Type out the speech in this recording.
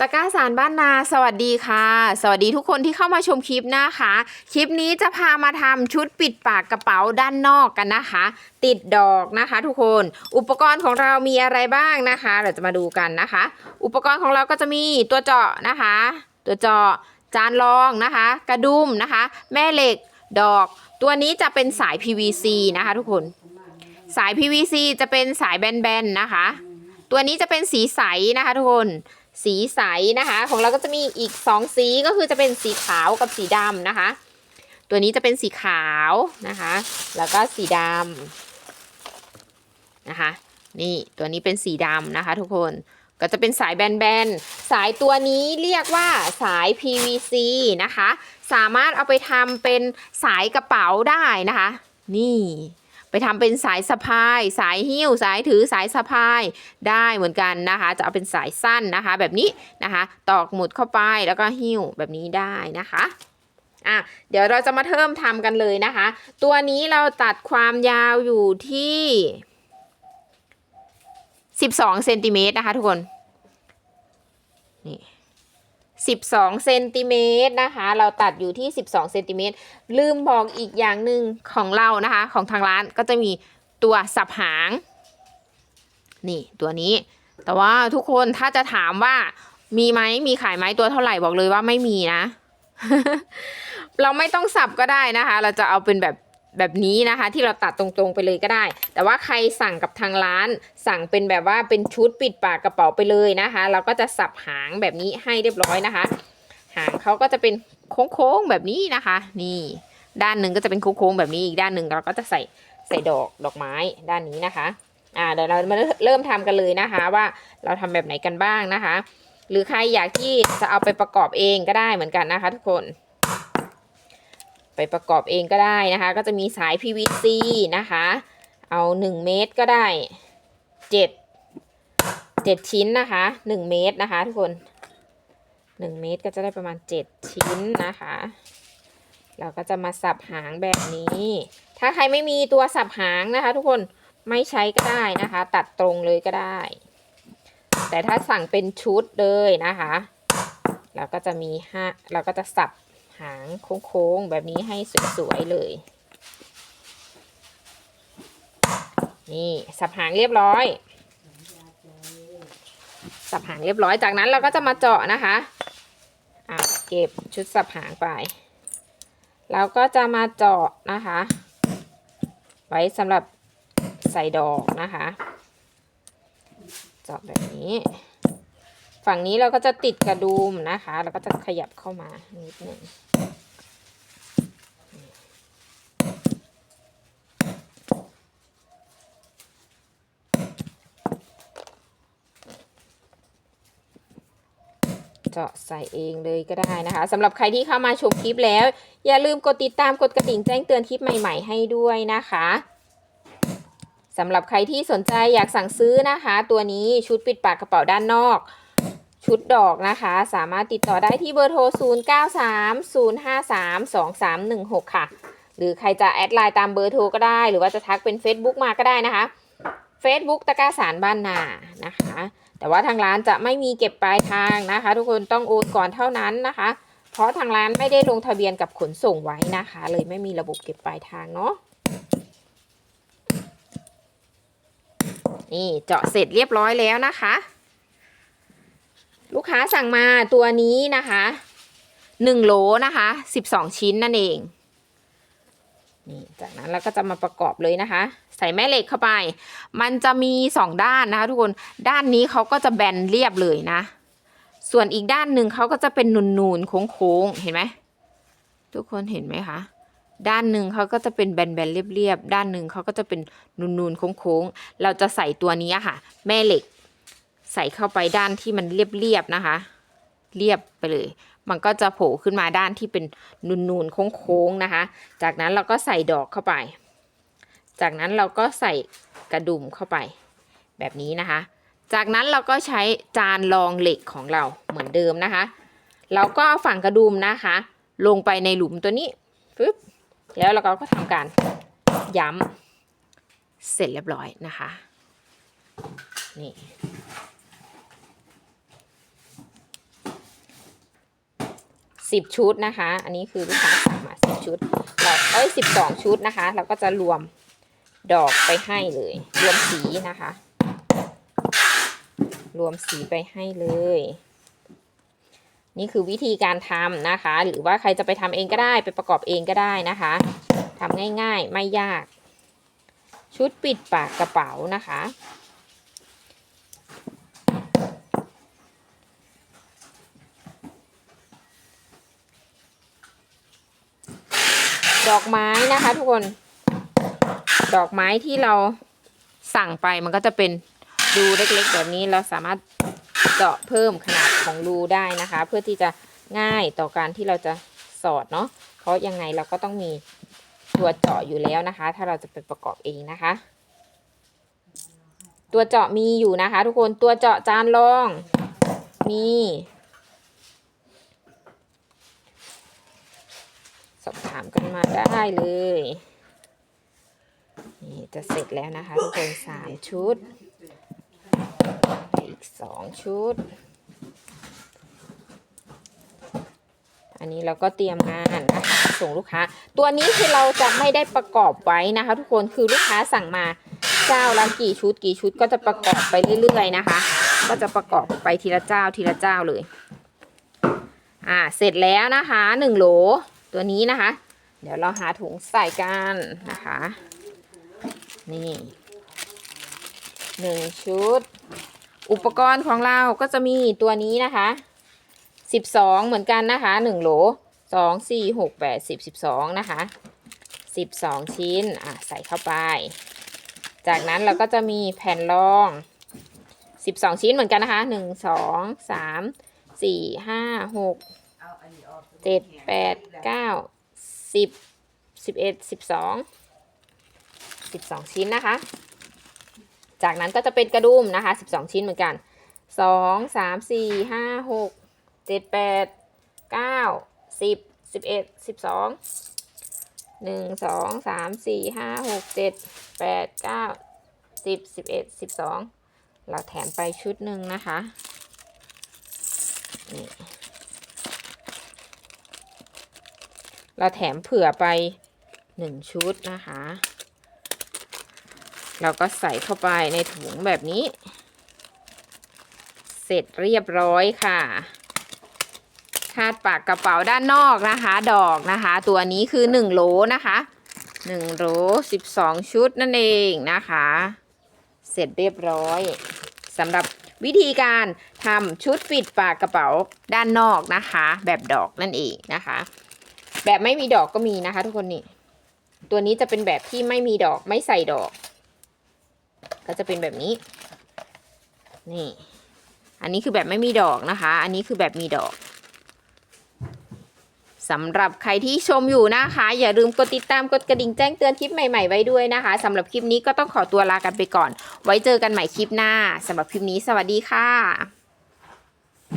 ตะก้าสารบ้านนาสวัสดีค่ะ สวัสดีทุกคนที่เข้ามาชมคลิปนะคะ คลิปนี้จะพามาทำชุดปิดปากกระเป๋าด้านนอกกันนะคะ ติดดอกนะคะทุกคนอุปกรณ์ของเรามีอะไรบ้างนะคะ เราจะมาดูกันนะคะ อุปกรณ์ของเราก็จะมีตัวเจาะนะคะ ตัวเจาะจานรองนะคะ กระดุมนะคะ แม่เหล็กดอก ตัวนี้จะเป็นสาย PVC นะคะ ทุกคนสาย PVC จะเป็นสายแบนๆนะคะ ตัวนี้จะเป็นสีใสนะคะ ทุกคน สีใสนะคะ ของเราก็จะมีอีก 2 สีก็คือจะเป็นสีขาวกับสีดำนะคะ ตัวนี้จะเป็นสีขาวนะคะ แล้วก็สีดำนะคะ นี่ตัวนี้เป็นสีดำนะคะ ทุกคนก็จะเป็นสายแบนๆ สายตัวนี้เรียกว่าสาย PVC นะคะ สามารถเอาไปทำเป็นสายกระเป๋าได้นะคะ นี่ ไปทำเป็นสายสะพาย สายหิ้ว สายถือสายสะพายได้เหมือนกันนะคะ จะเอาเป็นสายสั้นนะคะ แบบนี้นะคะ ตอกหมุดเข้าไปแล้วก็หิ้วแบบนี้ได้นะคะอะเดี๋ยวเราจะมาเริ่มทำกันเลยนะคะ ตัวนี้เราตัดความยาวอยู่ที่ 12เซนติเมตรนะคะทุกคน นี่ 12เซนติเมตรนะคะ เราตัดอยู่ที่ 12เซนติเมตรลืมบอกอีกอย่างหนึ่งของเรานะคะ ของทางร้านก็จะมีตัวสับหาง นี่ตัวนี้ แต่ว่าทุกคนถ้าจะถามว่ามีไหมมีขายไหมตัวเท่าไหร่บอกเลยว่าไม่มีนะ เราไม่ต้องสับก็ได้นะคะ เราจะเอาเป็นแบบ แบบนี้นะคะ ที่เราตัดตรงๆไปเลยก็ได้ แต่ว่าใครสั่งกับทางร้าน สั่งเป็นแบบว่าเป็นชุดปิดปากกระเป๋าไปเลยนะคะ เราก็จะสับหางแบบนี้ให้เรียบร้อยนะคะ หางเขาก็จะเป็นโค้งๆแบบนี้นะคะ นี่ ด้านหนึ่งก็จะเป็นโค้งๆแบบนี้อีกด้านหนึ่งเราก็จะใส่ใส่ดอกดอกไม้ด้านนี้นะคะอ่าเดี๋ยวเรามาเริ่มทำกันเลยนะคะ ว่าเราทำแบบไหนกันบ้างนะคะ หรือใครอยากที่จะเอาไปประกอบเองก็ได้เหมือนกันนะคะ ทุกคน ไปประกอบเองก็ได้นะคะ ก็จะมีสาย PVC นะคะ เอา 1 เมตรก็ได้ 7 7 ชิ้นนะคะ 1 เมตรนะคะทุกคน 1 เมตรก็จะได้ประมาณ 7 ชิ้นนะคะ เราก็จะมาสับหางแบบนี้ ถ้าใครไม่มีตัวสับหางนะคะ ทุกคนไม่ใช้ก็ได้นะคะ ตัดตรงเลยก็ได้ แต่ถ้าสั่งเป็นชุดเลยนะคะ เราก็จะมีห้าเราก็จะสับ หางโค้งๆ แบบนี้ให้สวยๆเลย นี่สับหางเรียบร้อย สับหางเรียบร้อยจากนั้นเราก็จะมาเจาะนะคะอะเก็บชุดสับหางไป เราก็จะมาเจาะนะคะ ไว้สำหรับใส่ดอกนะคะ เจาะแบบนี้ ฝั่งนี้เราก็จะติดกระดุมนะคะ แล้วก็จะขยับเข้ามานิดหนึ่งเจาะใส่เองเลยก็ได้นะคะสำหรับใครที่เข้ามาชมคลิปแล้ว อย่าลืมกดติดตามกดกระดิ่งแจ้งเตือนคลิปใหม่ๆให้ด้วยนะคะสำหรับใครที่สนใจอยากสั่งซื้อนะคะ ตัวนี้ชุดปิดปากกระเป๋าด้านนอก ชุดดอกนะคะ สามารถติดต่อได้ที่เบอร์โทร 0930532316 ค่ะ หรือใครจะแอดไลน์ตามเบอร์โทรก็ได้ หรือว่าจะทักเป็น Facebook มาก็ได้นะคะ Facebook ตะกร้าสารบ้านนานะคะ แต่ว่าทางร้านจะไม่มีเก็บปลายทางนะคะ ทุกคนต้องโอนก่อนเท่านั้นนะคะ เพราะทางร้านไม่ได้ลงทะเบียนกับขนส่งไว้นะคะ เลยไม่มีระบบเก็บปลายทางเนาะนี่เจาะเสร็จเรียบร้อยแล้วนะคะ ลูกค้าสั่งมาตัวนี้นะคะหนึ่งโหลนะคะสิบสองชิ้นนั่นเองนี่จากนั้นเราก็จะมาประกอบเลยนะคะ ใส่แม่เหล็กเข้าไป มันจะมีสองด้านนะคะทุกคนด้านนี้เขาก็จะแบนเรียบเลยนะ ส่วนอีกด้านหนึ่งเขาก็จะเป็นนูนๆโค้งๆเห็นไหมทุกคนเห็นไหมคะด้านหนึ่งเขาก็จะเป็นแบนๆเรียบๆด้านหนึ่งเขาก็จะเป็นนูนๆโค้งๆเราจะใส่ตัวนี้ค่ะ แม่เหล็ก ใส่เข้าไปด้านที่มันเรียบๆนะคะ เรียบไปเลย มันก็จะโผล่ขึ้นมาด้านที่เป็นนูนๆโค้งๆนะคะ จากนั้นเราก็ใส่ดอกเข้าไป จากนั้นเราก็ใส่กระดุมเข้าไป แบบนี้นะคะ จากนั้นเราก็ใช้จานรองเหล็กของเราเหมือนเดิมนะคะ เราก็เอาฝั่งกระดุมนะคะ ลงไปในหลุมตัวนี้ปึ๊บแล้วเราก็ทำการย้ำเสร็จเรียบร้อยนะคะ นี่ สิบชุดนะคะ อันนี้คือลูกค้าสั่งมาสิบชุด เราเอ้ยสิบสองชุดนะคะ เราก็จะรวมดอกไปให้เลย รวมสีนะคะ รวมสีไปให้เลย นี่คือวิธีการทำนะคะ หรือว่าใครจะไปทำเองก็ได้ ไปประกอบเองก็ได้นะคะทำง่ายๆ ไม่ยาก ชุดปิดปากกระเป๋านะคะ ดอกไม้นะคะ ทุกคน ดอกไม้ที่เราสั่งไปมันก็จะเป็นรูเล็กๆแบบนี้เราสามารถเจาะเพิ่มขนาดของรูได้นะคะ เพื่อที่จะง่ายต่อการที่เราจะสอดเนาะเพราะยังไงเราก็ต้องมีตัวเจาะอยู่แล้วนะคะ ถ้าเราจะไปประกอบเองนะคะ ตัวเจาะมีอยู่นะคะ ทุกคนตัวเจาะจานรองมี สอบถามกันมาได้เลย นี่จะเสร็จแล้วนะคะทุกคนสามชุด อีกสองชุด อันนี้เราก็เตรียมงานนะคะส่งลูกค้า ตัวนี้คือเราจะไม่ได้ประกอบไว้นะคะ ทุกคนคือลูกค้าสั่งมาเจ้าละกี่ชุดกี่ชุดก็จะประกอบไปเรื่อยๆนะคะ ก็จะประกอบไปทีละเจ้าทีละเจ้าเลย อ่า เสร็จแล้วนะคะหนึ่งโหลตัวนี้นะคะ เดี๋ยวเราหาถุงใส่กันนะคะ นี่หนึ่งชุด อุปกรณ์ของเราก็จะมีตัวนี้นะคะสิบสองเหมือนกันนะคะหนึ่งโหลสองสี่หกแปดสิบสิบสองนะคะสิบสองชิ้นอะใส่เข้าไป จากนั้นเราก็จะมีแผ่นรองสิบสองชิ้นเหมือนกันนะคะหนึ่งสองสามสี่ห้าหกเจ็ดแปดเก้า สิบสิบเอ็ดสิบสองสิบสองชิ้นนะคะ จากนั้นก็จะเป็นกระดุมนะคะสิบสองชิ้นเหมือนกันสองสามสี่ห้าหกเจ็ดแปดเก้าสิบสิบเอ็ดสิบสองหนึ่งสองสามสี่ห้าหกเจ็ดแปดเก้าสิบสิบเอ็ดสิบสองเราแถมไปชุดหนึ่งนะคะนี่ เราแถมเผื่อไปหนึ่งชุดนะคะ เราก็ใส่เข้าไปในถุงแบบนี้ เสร็จเรียบร้อยค่ะ คาดปากกระเป๋าด้านนอกนะคะ ดอกนะคะ ตัวนี้คือหนึ่งโหลนะคะหนึ่งโหลสิบสองชุดนั่นเองนะคะ เสร็จเรียบร้อยสำหรับวิธีการทำชุดปิดปากกระเป๋าด้านนอกนะคะ แบบดอกนั่นเองนะคะ แบบไม่มีดอกก็มีนะคะ ทุกคนนี่ ตัวนี้จะเป็นแบบที่ไม่มีดอกไม่ใส่ดอก ก็จะเป็นแบบนี้ นี่ อันนี้คือแบบไม่มีดอกนะคะ อันนี้คือแบบมีดอกสำหรับใครที่ชมอยู่นะคะ อย่าลืมกดติดตามกดกระดิ่งแจ้งเตือนคลิปใหม่ๆไว้ด้วยนะคะสำหรับคลิปนี้ก็ต้องขอตัวลากันไปก่อน ไว้เจอกันใหม่คลิปหน้าสำหรับคลิปนี้สวัสดีค่ะ